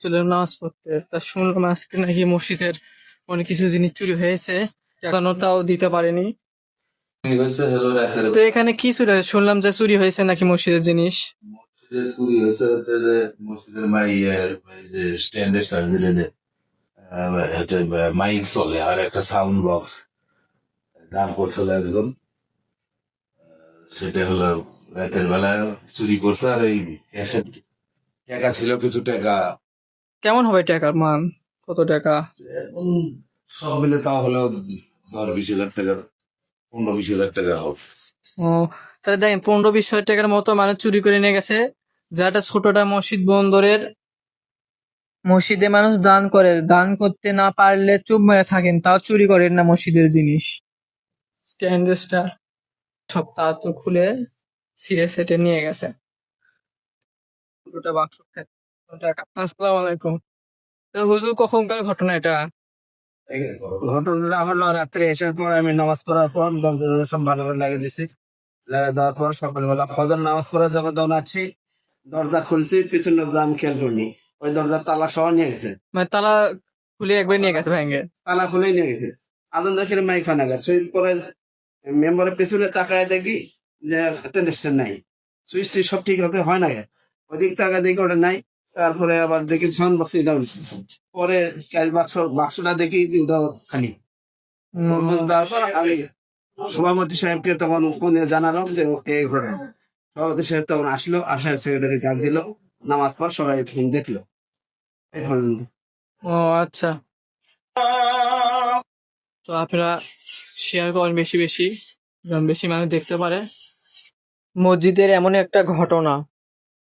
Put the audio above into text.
চলে নামাজ পড়তে। তা শুনলাম আজকে নাকি মসজিদের অনেক কিছু জিনিস চুরি হয়েছে টাকানোটাও দিতে পারেনি। তো এখানে কি চুরি হয়েছে? শুনলাম যে চুরি হয়েছে নাকি মসজিদের জিনিস। মসজিদে চুরি হয়েছে মসজিদের মাইয়ের যে স্ট্যান্ডে স্ট্যান্ড দিলে যে আহ, হচ্ছে মাইক চলে আর একটা সাউন্ড বক্স দাম করছিল একজন। সেটা হলো রাতের বেলা চুরি করছে আর এই ক্যাসেট টাকা ছিল কিছু টাকা। কেমন হবে টাকার মান? কত টাকা? সব মিলে হলো ধর বিশ লাখ টাকার পনেরো বিশ লাখ টাকা হবে। ও তাহলে দেখেন পনেরো বিশ হাজার টাকার মতো মানুষ চুরি করে নিয়ে গেছে যাটা ছোটটা মসজিদ বন্দরের মসজিদে মানুষ দান করে। দান করতে না পারলে চুপ মেরে থাকেন তাও চুরি করেন না মসজিদের জিনিস। স্ট্যান্ড স্টার সব তা তো খুলে সিরে সেটে নিয়ে গেছে। পুরোটা বাক্স খায়। আসসালামু আলাইকুম। তো হুজুর কখনকার ঘটনা এটা? ঘটনাটা হলো রাত্রে এসার পর আমি নামাজ পড়ার পর দরজা টরজা সব ভালো করে লাগিয়ে দিছি। লাগিয়ে দেওয়ার পর সকালবেলা ফজর নামাজ পড়ে যখন দৌড়াচ্ছি দরজা খুলছি পিছনে আমি খেয়াল করিনি। ওই দরজার তালা সহ নিয়ে গেছে। মানে তালা খুলে একবার নিয়ে গেছে ভেঙে? তালা খুলেই নিয়ে গেছে। আদন দেখে মাইক ফানা গেছে। সুইচ পরে মেম্বারের পেছনে তাকায় দেখি যে টেনশন নাই। সুইচটি সব ঠিক হতে হয় না। ওদিক তাকায় দেখি ওটা নাই। তারপরে আবার দেখি সাউন্ড বক্স ডাউন পরে বাক্স বাক্সটা দেখি ওটা খালি। তারপর আমি সভাপতি সাহেবকে তখন ফোনে জানালাম যে ওকে এই ঘটনা সভাপতি সাহেব তখন আসলো আসার সেক্রেটারি ডাক দিল। নামাজ পর সবাই ফোন দেখল। এই পর্যন্ত। ও আচ্ছা। তো আপনারা শেয়ার করেন বেশি বেশি বেশি মানুষ দেখতে পারে। মসজিদের এমন একটা ঘটনা।